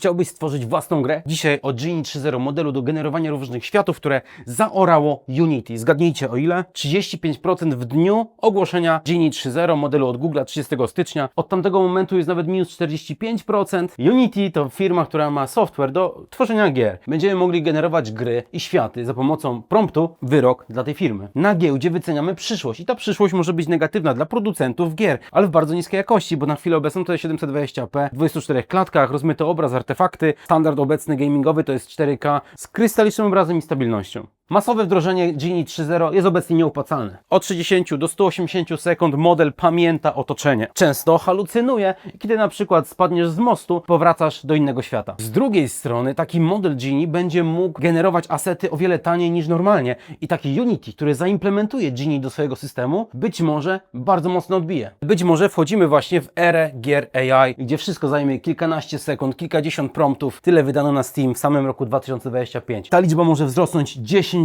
Chciałbyś stworzyć własną grę? Dzisiaj o Genie 3.0 modelu do generowania różnych światów, które zaorało Unity. Zgadnijcie o ile? 35% w dniu ogłoszenia Genie 3.0 modelu od Google 30 stycznia. Od tamtego momentu jest nawet minus 45%. Unity to firma, która ma software do tworzenia gier. Będziemy mogli generować gry i światy za pomocą promptu wyrok dla tej firmy. Na giełdzie wyceniamy przyszłość i ta przyszłość może być negatywna dla producentów gier, ale w bardzo niskiej jakości, bo na chwilę obecną to jest 720p, w 24 klatkach, rozmyty obraz, artefakty. Standard obecny gamingowy to jest 4K z krystalicznym obrazem i stabilnością. Masowe wdrożenie Genie 3.0 jest obecnie nieopłacalne. Od 60 do 180 sekund model pamięta otoczenie. Często halucynuje, kiedy na przykład spadniesz z mostu, powracasz do innego świata. Z drugiej strony taki model Genie będzie mógł generować asety o wiele taniej niż normalnie i taki Unity, który zaimplementuje Genie do swojego systemu, być może bardzo mocno odbije. Być może wchodzimy właśnie w erę gier AI, gdzie wszystko zajmie kilkanaście sekund, kilkadziesiąt promptów. Tyle wydano na Steam w samym roku 2025. Ta liczba może wzrosnąć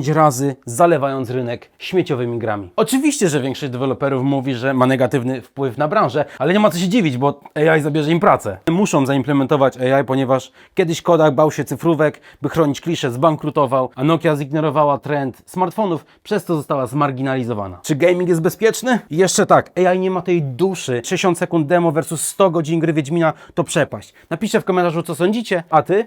10 razy, zalewając rynek śmieciowymi grami. Oczywiście, że większość deweloperów mówi, że ma negatywny wpływ na branżę, ale nie ma co się dziwić, bo AI zabierze im pracę. Muszą zaimplementować AI, ponieważ kiedyś Kodak bał się cyfrówek, by chronić klisze, zbankrutował, a Nokia zignorowała trend smartfonów, przez to została zmarginalizowana. Czy gaming jest bezpieczny? Jeszcze tak, AI nie ma tej duszy. 60 sekund demo versus 100 godzin gry Wiedźmina to przepaść. Napiszcie w komentarzu, co sądzicie, a ty